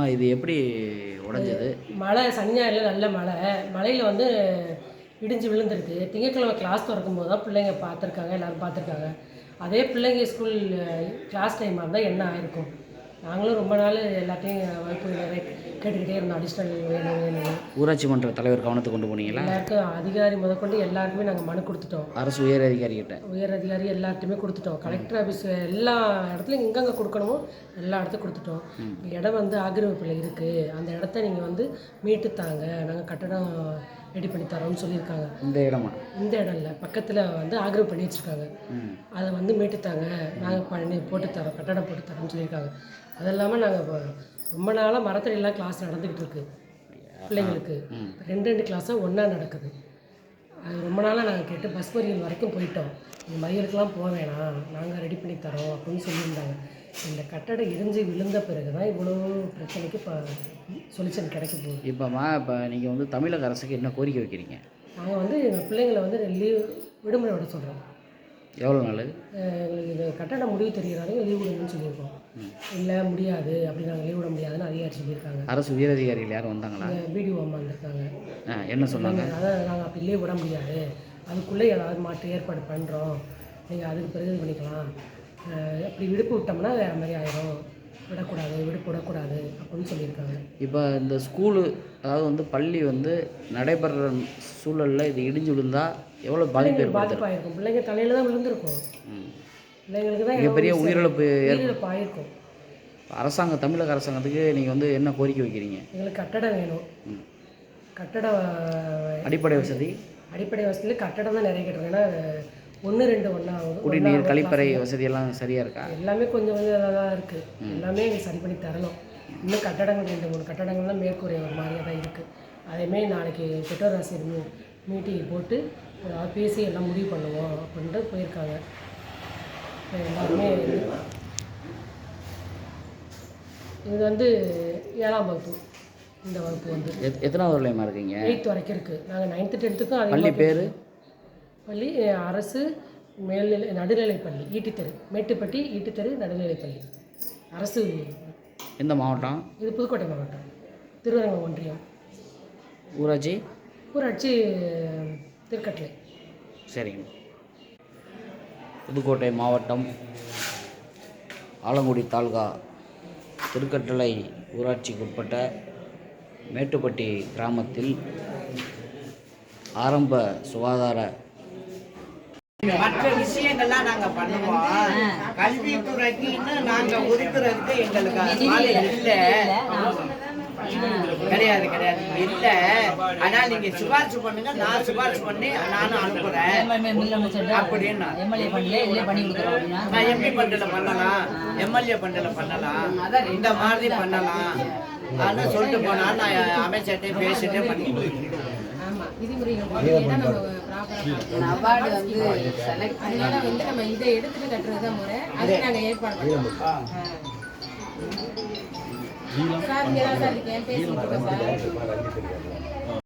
அம்மா, இது எப்படி உடைஞ்சது? மழை சனி ஞாயிறில் நல்ல மழை. மழையில் வந்து இடிஞ்சு விழுந்திருக்கு திங்கட்கிழமை கிளாஸ் திறக்கும் போது தான் பிள்ளைங்க பார்த்துருக்காங்க எல்லோரும் பார்த்துருக்காங்க. அதே பிள்ளைங்க ஸ்கூல் கிளாஸ் டைமாக இருந்தால் என்ன ஆயிருக்கும்? நாங்களும் ரொம்ப நாள் எல்லாத்தையும் வகுப்பு கேட்டுக்கிட்டே இருந்தோம். அடிஷ்னல் வேணும் வேணும் ஊராட்சி மன்ற தலைவர் கவனத்துக்கு கொண்டு போனீங்களா? எல்லாருக்கும் அதிகாரி முதற்கொண்டு எல்லாருக்குமே நாங்கள் மனு கொடுத்துட்டோம். அரசு உயர் அதிகாரிகிட்ட. உயர் அதிகாரி எல்லார்ட்டையுமே கொடுத்துட்டோம். கலெக்டர் ஆஃபீஸ் எல்லா இடத்துலையும் எங்கெங்கே கொடுக்கணுமோ எல்லா இடத்துக்கும் கொடுத்துட்டோம். இடம் வந்து ஆக்கிரமிப்பில் இருக்குது அந்த இடத்த நீங்கள் வந்து மீட்டு தாங்க. நாங்கள் கட்டடம் ரெடி பண்ணி தரோம்னு சொல்லியிருக்காங்க. இந்த இடமா? இந்த இடம் இல்லை. பக்கத்தில் வந்து ஆக்கிரமிப்பு பண்ணி வச்சுருக்காங்க. அதை வந்து மீட்டு தாங்க நாங்கள் பண்ணி போட்டு தரோம் கட்டடம் போட்டு தரோம்னு சொல்லியிருக்காங்க. அது இல்லாமல் நாங்கள் ரொம்ப நாளாக மரத்தடியெல்லாம் கிளாஸ் நடந்துக்கிட்டு இருக்கு பிள்ளைங்களுக்கு. ரெண்டு ரெண்டு கிளாஸாக ஒன்றா நடக்குது. அது ரொம்ப நாளாக நாங்கள் கேட்டு பஸ் மறியல் வரைக்கும் போயிட்டோம். இந்த மறியலுக்கெல்லாம் போக வேணாம். நாங்கள் ரெடி பண்ணி தரோம் அப்படின்னு சொல்லியிருந்தாங்க. இந்த கட்டடம் இடிஞ்சு விழுந்த பிறகு தான் இவ்வளோ பிரச்சனைக்கு இப்போ சொல்யூஷன் கிடைக்க போகுது. இப்போம்மா இப்போ நீங்கள் வந்து தமிழக அரசுக்கு என்ன கோரிக்கை வைக்கிறீங்க? நாங்கள் வந்து எங்கள் பிள்ளைங்களை வந்து லீவ் விடுமுறை விட சொல்கிறோம் எவ்வளோ நாள்? எங்களுக்கு இது கட்டட முடிவு தெரிகிறாங்க லீவ் விடுங்கன்னு சொல்லியிருக்கோம். இல்லை முடியாது. அப்படி நாங்கள் லீவ் விட முடியாதுன்னு அதிகாரி சொல்லியிருக்காங்க. அரசு உயர் அதிகாரிகள் யாரும் வந்தாங்களா? பிடிஓ அம்மா வந்திருக்காங்க. என்ன சொன்னாங்க? அதான் நாங்கள் அப்படி லீவ் விட முடியாது. அதுக்குள்ளே ஏதாவது மாற்று ஏற்பாடு பண்ணுறோம் நீங்கள் அதுக்கு பிறகு இது பண்ணிக்கலாம். அப்படி விடுப்பு விட்டோம்னா வேறு மாதிரி ஆயிரும். விடக்கூடாது விடுப்பு விடக்கூடாது அப்படின்னு சொல்லியிருக்காங்க. இப்போ இந்த ஸ்கூலு அதாவது வந்து பள்ளி வந்து நடைபெற சூழலில் இது இடிஞ்சு விழுந்தா எவ்வளோ பாதிப்பு ஏற்படுத்தும் பாதிப்பாயிருக்கும். பிள்ளைங்க தலையில் தான் விழுந்திருக்கும். பிள்ளைங்களுக்கு தான் மிகப்பெரிய உயிரிழப்பு உயிரிழப்பு ஆயிருக்கும் அரசாங்கம் தமிழக அரசாங்கத்துக்கு நீங்கள் வந்து என்ன கோரிக்கை வைக்கிறீங்க? எங்களுக்கு கட்டடம் வேணும். ம். கட்டடம் அடிப்படை வசதி? அடிப்படை வசதியில் கட்டடம் தான் நிறைய கேட்டிருக்கேன் ஏன்னா ஒன்று ரெண்டு ஒன்றா ஆகுது. குடிநீர் கழிப்பறை வசதியெல்லாம் சரியாக இருக்கா? எல்லாமே கொஞ்சம் கொஞ்சம் இதாக தான் இருக்குது எல்லாமே எங்களுக்கு சரி பண்ணி தரணும். இன்னும் கட்டடங்கள் ரெண்டு மூணு கட்டடங்கள்லாம் மேற்கூரை ஒரு மாதிரியாக தான் இருக்குது அதேமாரி நாளைக்கு பெற்றோர் ஆசிரியர் மீட்டிங் போட்டு அதாவது பேசி எல்லாம் முடிவு பண்ணுவோம் அப்படின்ட்டு போயிருக்காங்க. எல்லாருமே இது வந்து ஏழாம் வகுப்பு. இந்த வகுப்பு வந்து எத் எத்தனாவது இருக்கீங்க? எயித் வரைக்கும் இருக்குது நாங்கள் நைன்த்து டென்த்துக்கும் அதே பேர்? பள்ளி அரசு மேல்நிலை நடுநிலைப்பள்ளி ஈட்டித்தெரு மேட்டுப்பட்டி ஈட்டித்தெரு நடுநிலைப்பள்ளி. அரசு எந்த மாவட்டம்? இது புதுக்கோட்டை மாவட்டம். திருவரங்கம் ஒன்றியம். ஊராட்சி? ஊராட்சி திருக்கட்டளை. சரிங்க. புதுக்கோட்டை மாவட்டம் ஆலங்குடி தாலுகா திருக்கட்டளை ஊராட்சிக்குட்பட்ட மேட்டுப்பட்டி கிராமத்தில் ஆரம்ப சுகாதார மற்ற விஷயங்கள்லாம் நாங்க பண்ணுவோம். கல்வித்துறைக்கு இன்னும் நாங்க ஒதுக்குறதுக்கு எங்களுக்கு அதனால இல்ல. கிடையாது கிடையாது. இல்ல. ஆனா நீங்க சிபாரிசு பண்ணுங்க நான் சிபாரிசு பண்ணி நானும் அனுப்புறேன். அப்படின்னு. நான் எம்பி பண்டல பண்ணலாம். எம்எல்ஏ பண்டல பண்ணலாம். இந்த மாதிரி பண்ணலாம். அப்படின்னு சொல்லிட்டு போனா நான் அமைச்சர்கிட்ட பேசிட்டு பண்ணி அவார்டு வந்து செலக்ட் அதனால வந்து நம்ம இதை எடுத்துட்டு கட்டுறது தான் முறை அதுக்கு நாங்கள் ஏற்பாடு பண்ணுவோம் சார் இங்கே தான் சார் இருக்கேன் பேசிட்டு இருக்கோம் சார்?